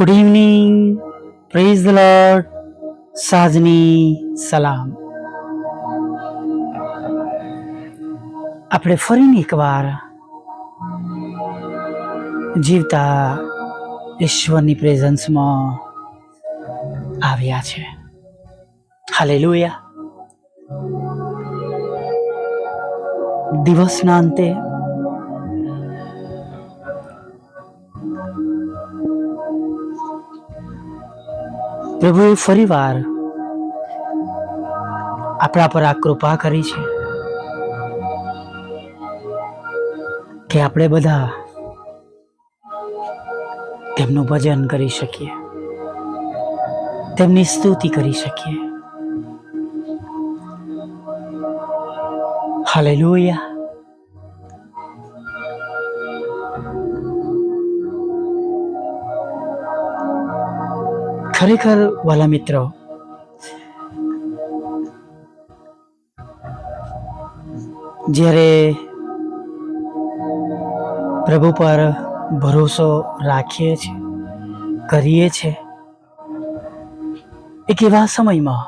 Good evening praise Lord સાજની સલામ આપણે ફરીને એકવાર જીવતા ઈશ્વરની પ્રેઝન્સમાં આવ્યા છે. હાલેલુયા દિવસના અંતે પ્રભુએ ફરીવાર આપણા પર આ કૃપા કરી છે કે આપણે બધા તેમનું ભજન કરી શકીએ. તેમની સ્તુતિ કરી શકીએ. હાલેલુયા. ખરેખર વાલા મિત્રો, જ્યારે પ્રભુ પર ભરોસો રાખીએ છીએ કરીએ છીએ એક એવા સમયમાં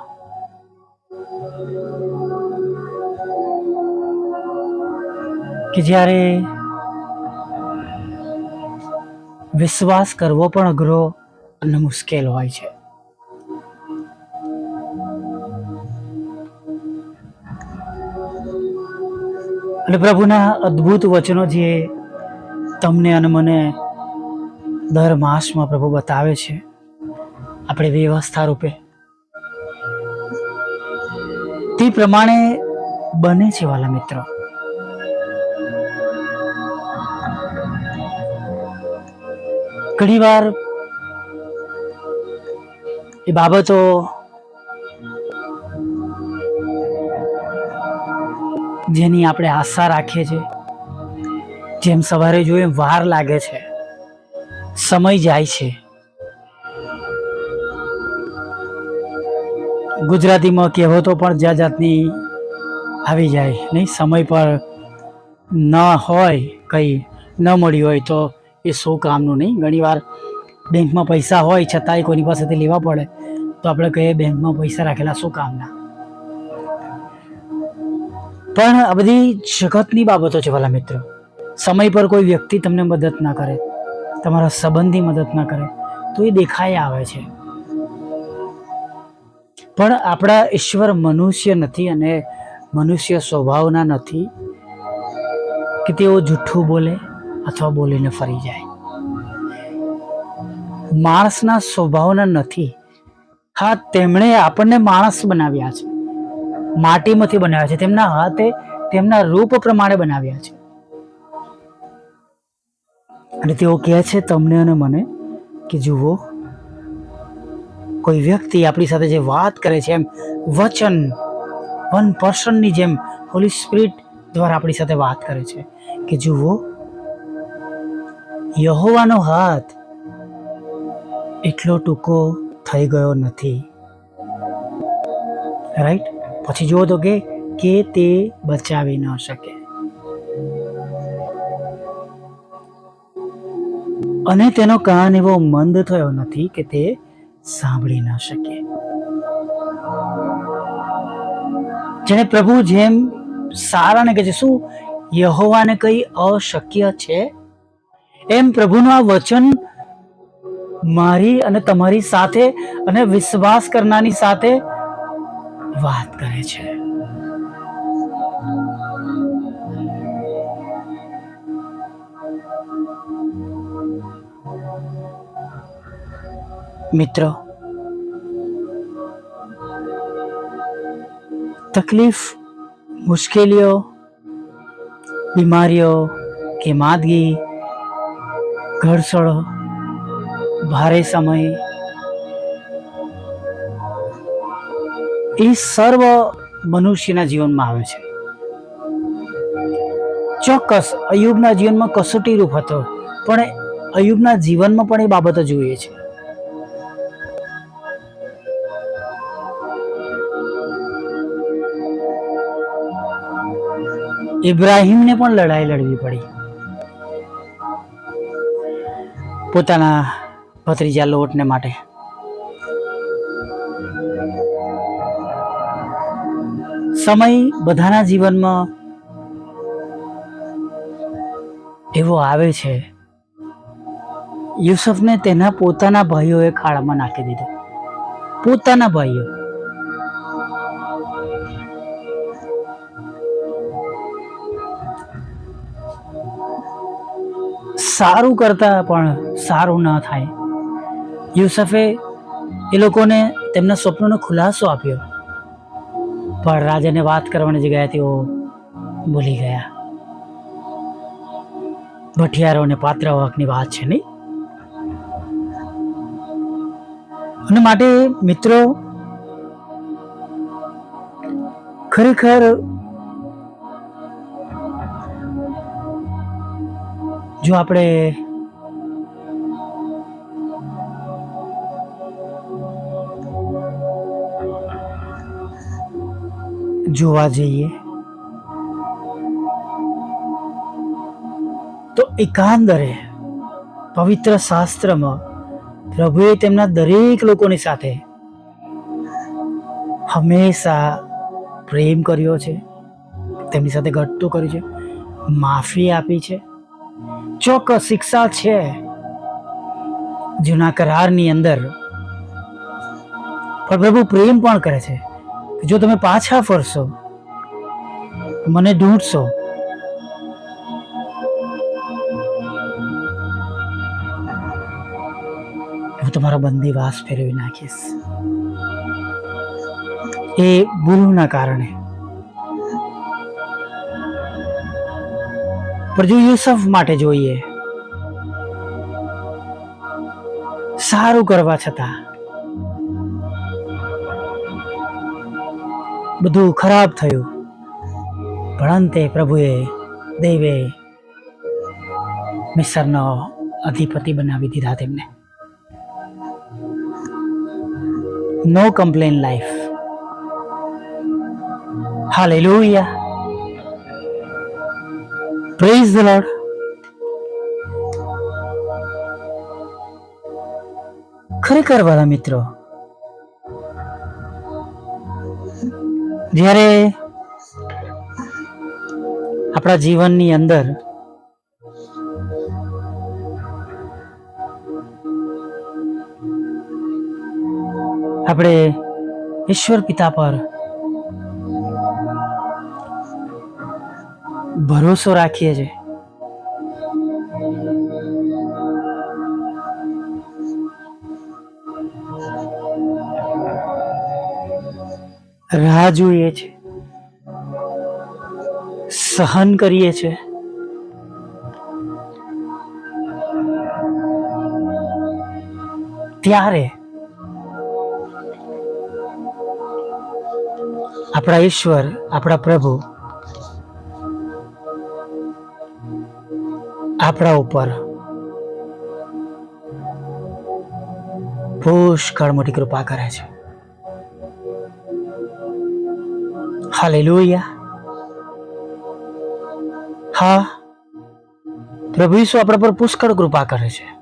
કે જ્યારે વિશ્વાસ કરવો પણ અઘરો અને મુશ્કેલ હોય છે. અને પ્રભુના અદ્ભુત વચનો જે તમને અને મને દર માસમાં પ્રભુ બતાવે છે, આપણે વ્યવસ્થા રૂપે તે પ્રમાણે બને છે વાલા મિત્રો. ઘણીવાર એ બાબતો જેની આપણે આશા રાખીએ છીએ. જેમ સવારે જોઈએ વાર લાગે છે. સમય જાય છે. ગુજરાતીમાં કહેવતો પણ જાત જાતની આવી જાય, નહીં? સમય પર ન હોય, કંઈ ન મળ્યું હોય તો એ શું કામનું, નહીં? ઘણીવાર બેંકમાં પૈસા હોય, છતાંય કોઈની પાસેથી લેવા પડે, તો આપણે કહીએ બેંકમાં પૈસા રાખેલા શું કામના? પણ આ બધી જગતની બાબતો છે ભલા મિત્રો. સમય પર કોઈ વ્યક્તિ તમને મદદ ના કરે, તમારા સંબંધી મદદ ના કરે, તો એ દેખાય આવે છે. પણ આપણા ઈશ્વર મનુષ્ય નથી અને મનુષ્ય સ્વભાવના નથી કે તેઓ જૂઠું બોલે અથવા બોલીને ફરી જાય. માણસના સ્વભાવના નથી. હા, તેમણે આપણને માણસ બનાવ્યા છે. માટીમાંથી બનાવ્યા છે. તેમના હાથે તેમના રૂપ પ્રમાણે બનાવ્યા છે. અને તેઓ કહે છે, તમને અને મને કે જુઓ, કોઈ વ્યક્તિ આપણી સાથે જે વાત કરે છે, એમ વચન, વન પર્સનની જેમ હોલી સ્પિરિટ દ્વારા આપણી સાથે વાત કરે છે કે જુઓ, યહોવાનો હાથ એટલો ટૂંકો થઈ ગયો નથી. રાઈટ પછી જુઓ તો કે કે તે બચાવી ન શકે. અને તેનો કાન એવો મંદ થયો નથી કે તે સાંભળી ન શકે. જેને પ્રભુ જેમ સારાને કહે છે શું યહોવાને કઈ અશક્ય છે? એમ પ્રભુનું આ વચન મારી અને તમારી સાથે અને વિશ્વાસ કરનારની સાથે વાત કરે છે. મિત્રો, તકલીફ, મુશ્કેલીઓ, બીમારીઓ કે માંદગી ઘરસળો ભારે સમય. એ સર્વ મનુષ્યના જીવનમાં આવે છે. ચોક્કસ અયુબના જીવનમાં કસોટી રૂપ હતો, પણ અયુબના જીવનમાં પણ એ બાબતો જોઈએ છે. ઇબ્રાહિમને પણ લડાઈ લડવી પડી. પોતાના ભત્રીજા લોટને માટે. સમય બધાના જીવનમાં એવો આવે છે. યુસુફને તેના પોતાના ભાઈઓએ ખાડામાં નાખી દીધો. પોતાના ભાઈઓ. સારું કરતા પણ સારું ન થાય. યુસફે એ લોકોને તેમના સ્વપ્નનો ખુલાસો આપ્યો. પણ રાજાને વાત કરવાની જગ્યાએ તેઓ ભૂલી ગયા. ભઠિયારો અને પાત્રવાકની વાત છે નહીં? અને માટે મિત્રો, ખરેખર જો આપણે જોવા જઈએ. તો એકાંદરે પવિત્ર શાસ્ત્રમાં પ્રભુએ તેમના દરેક લોકોની સાથે હંમેશા પ્રેમ કર્યો છે. તેમની સાથે ઘટતું કર્યું છે. માફી આપી છે. ચોક્કસ શિક્ષા છે. જૂના કરારની અંદર પણ પ્રભુ પ્રેમ પણ કરે છે. જો તમે પાછા ફરશો, મને ઢૂંઢશો. હું તમારો બંદીવાસ ફેરવી નાખીશ. એ ભૂલના કારણે. પણ જો યુસફ માટે જોઈએ, સારું કરવા છતાં બધું ખરાબ થયું. પણ અંતે પ્રભુએ દેવે મિસરનો અધિપતિ બનાવી દીધા તેમને. No complain life hallelujah praise the Lord ખરેખર વાલા મિત્રો જ્યારે આપણા જીવનની અંદર આપણે ઈશ્વર પિતા પર ભરોસો રાખીએ છીએ રાહ જોઈએ છે, સહન કરીએ છે. ત્યારે આપણા ઈશ્વર, આપણા પ્રભુ આપણા ઉપર પુષ્કળ મોટી કૃપા કરે છે. હાલેલુયા હા. પ્રભુ ઈસુ આપણા પર પુષ્કળ કૃપા કરે છે.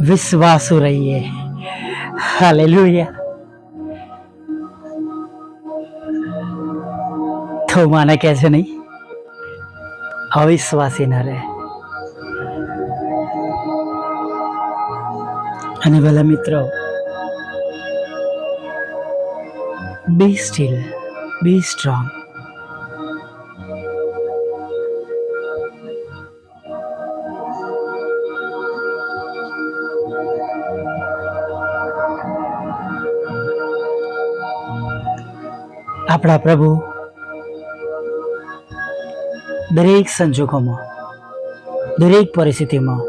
વિશ્વાસુ રહીએ. હાલેલુયા તો માને કહે છે નહીં? અવિશ્વાસી ન રહે. અને ભલા મિત્રો બી સ્ટીલ બી સ્ટ્રોંગ આપણા પ્રભુ, દરેક સંજોગોમાં, દરેક પરિસ્થિતિમાં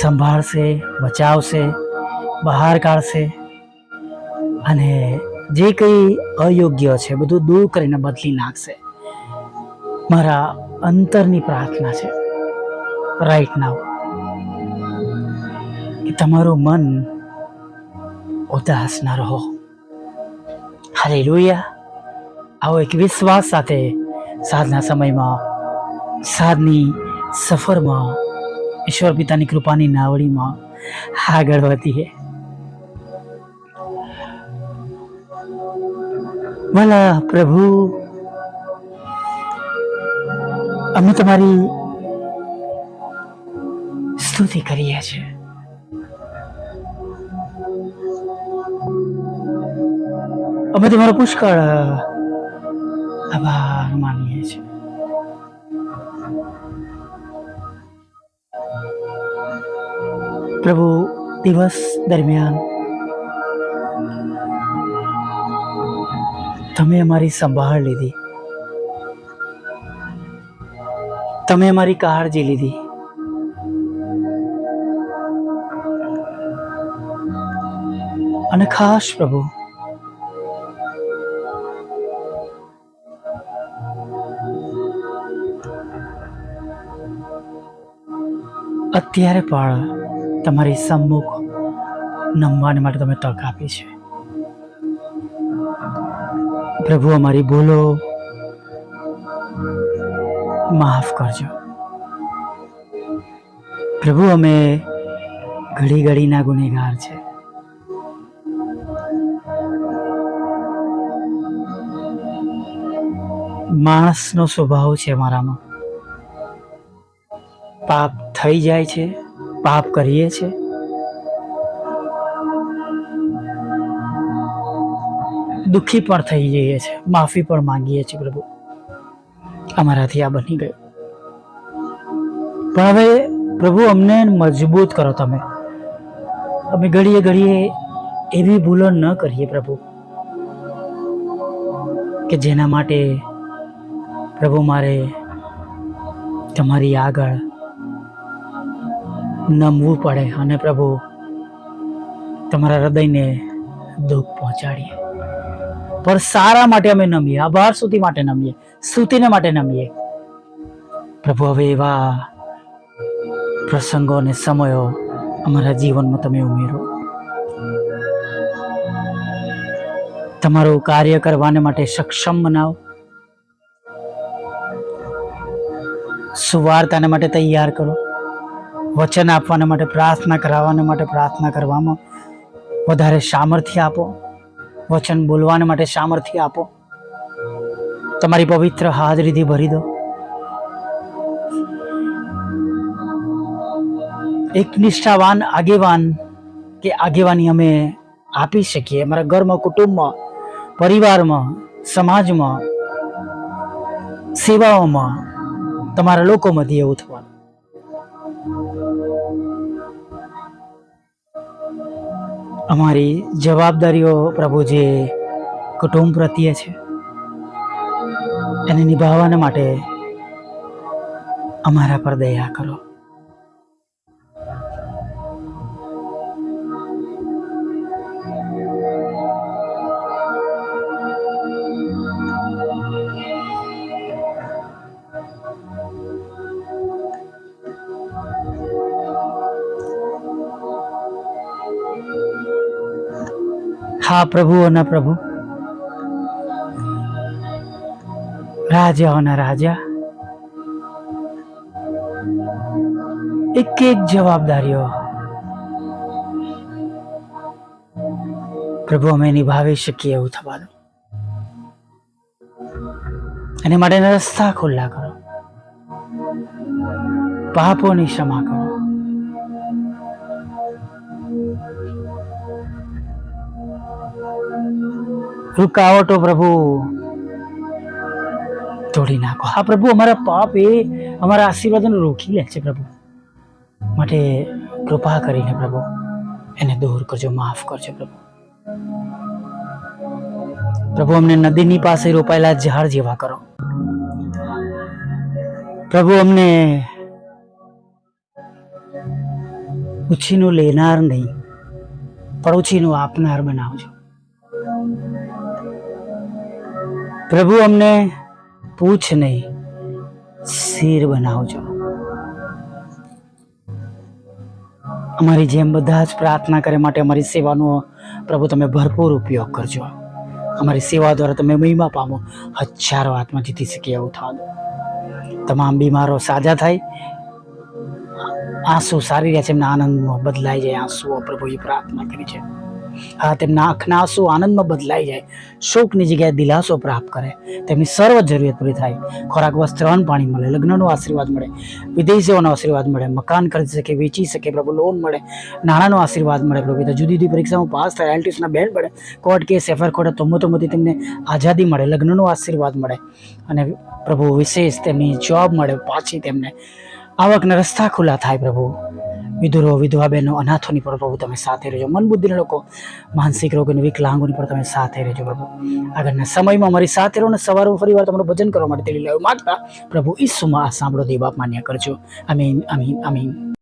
સંભાળશે, બચાવશે, બહાર કાઢશે અને જે કંઈ અયોગ્ય છે, બધું દૂર કરીને બદલી નાખશે. મારા અંતરની પ્રાર્થના છે રાઈટ નાવ તમારું મન ઉદાસ ન રહો. હાલેલુયા. આવો એક વિશ્વાસ સાથે સાધના સમયમાં, સાધની સફરમાં, ઈશ્વર પિતાની કૃપાની નાવડીમાં આગળ વધીએ ભલા પ્રભુ, અમે તમારી સ્તુતિ કરીએ છીએ. અમે તમારો પુષ્કળ આભાર માનીએ છીએ. પ્રભુ, દિવસ દરમિયાન તમે અમારી સંભાળ લીધી. તમે અમારી કાળજી લીધી. અને ખાસ પ્રભુ અત્યારે પણ તમારી સમ્મુખ નમવાને માટે તમે તક આપી છે. પ્રભુ, અમારી ભૂલો માફ કરજો. પ્રભુ, અમે ઘડી ઘડીના ગુનેગાર છે. માણસનો સ્વભાવ છે મારામાં પાપ થઈ જાય છે, પાપ કરીએ છે. દુઃખી પણ થઈ જઈએ છે, માફી પણ માંગીએ છીએ પ્રભુ. અમારાથી આ બની ગયું. પણ હવે પ્રભુ અમને મજબૂત કરો તમે. અમે ઘડીએ ઘડીએ એવી ભૂલો ન કરીએ પ્રભુ, કે જેના માટે પ્રભુ મારે તમારી આગળ નમવું પડે અને પ્રભુ, તમારા હૃદયને દુઃખ પહોંચાડીએ. પર સારા માટે અમે નમીએ, આભાર સુધી માટે નમીએ, સ્તુતિને માટે નમીએ. પ્રભુ, હવે એવા પ્રસંગો અને સમયો અમારા જીવનમાં તમે ઉમેરો. તમારું કાર્ય કરવાને માટે સક્ષમ બનાવો. સુવાર્તાને માટે તૈયાર કરો. વચન આપવાને માટે પ્રાર્થના કરાવવાને માટે પ્રાર્થના કરવામાં વધારે સામર્થ્ય આપો. વચન બોલવાને માટે સામર્થ્ય આપો. તમારી પવિત્ર હાજરીથી ભરી દો. એક નિષ્ઠાવાન આગેવાન કે આગેવાની અમે આપી શકીએ. અમારા ઘરમાં, કુટુંબમાં, પરિવારમાં, સમાજમાં, સેવાઓમાં, તમારા લોકોમાંથી એવું થવાનું અમારી જવાબદારીઓ પ્રભુ જે કુટુંબ પ્રત્યે છે. એને નિભાવવાના માટે અમારા પર દયા કરો. હા પ્રભુઓના પ્રભુ. રાજાઓના રાજા. એક એક જવાબદારીઓ. પ્રભુ, અમે નિભાવી શકીએ એવું થવાનું અને માટેના રસ્તા ખુલ્લા કરો. પાપોની ક્ષમા કરો. રૂકાવટો પ્રભુ. તોડી નાખો. હા પ્રભુ અમારા પાપ એ અમારા આશીર્વાદને રોકી લે છે પ્રભુ. માટે કૃપા કરીને પ્રભુ એને દૂર કરજો માફ કરજો પ્રભુ. પ્રભુ અમને નદીની પાસે રોપાયેલા ઝાડ જેવા કરો. પ્રભુ અમને ઉછીનું લેનાર નહીં પણ ઉછીનું આપનાર બનાવજો. પ્રભુ, અમને પૂછ નહીં. શીર બનાવજો. અમારી જેમ બધા જ પ્રાર્થના કરે માટે અમારી સેવાનો પ્રભુ, તમે ભરપૂર ઉપયોગ કરજો. અમારી સેવા દ્વારા તમે મહિમા પામો. હજારો આત્મા જીતી શકીએ એવું થવા. દો તમામ બીમારો સાજા થાય. આંસુ સારી રહ્યા છે, એમના આનંદમાં બદલાઈ જાય. આંસુઓ પ્રભુએ પ્રાર્થના કરી છે. હા, તેમના આંખના આંસુ આનંદમાં બદલાઈ જાય. શોકની જગ્યાએ દિલાસો પ્રાપ્ત કરે. તેમની સર્વ જરૂરિયાત પૂરી થાય. ખોરાક, વસ્ત્ર, અન્ન, પાણી મળે. લગ્નનો આશીર્વાદ મળે. વિદેશીઓનો આશીર્વાદ મળે. મકાન ખરીદી શકે, વેચી શકે, પ્રભુ લોન મળે. નાણાંનો આશીર્વાદ મળે પ્રભુ. જુદી જુદી પરીક્ષામાં પાસ થાય. એલટીસના બેન મળે કોર્ટ કેસ એફઆર ખોટા તમો તેમને આઝાદી મળે. લગ્નનો આશીર્વાદ મળે. અને પ્રભુ વિશેષ તેમની જોબ મળે. પાછી તેમને આવકના રસ્તા ખુલ્લા થાય પ્રભુ. વિધુરો, વિધવા બહેનો, અનાથોની પણ પ્રભુ, તમે સાથે રહેજો. મન બુદ્ધિના લોકો, માનસિક રોગોની વિકલાંગોની પણ તમે સાથે રહેજો પ્રભુ. આગળના સમયમાં અમારી સાથે રહો ને સવારે ફરી વાર તમારું ભજન કરવા માટે તેલી લાવ માગતા પ્રભુ ઈસુમાં આ સાંભળો, દેવા માન્ય કરજો. અમીન અમીન અમીન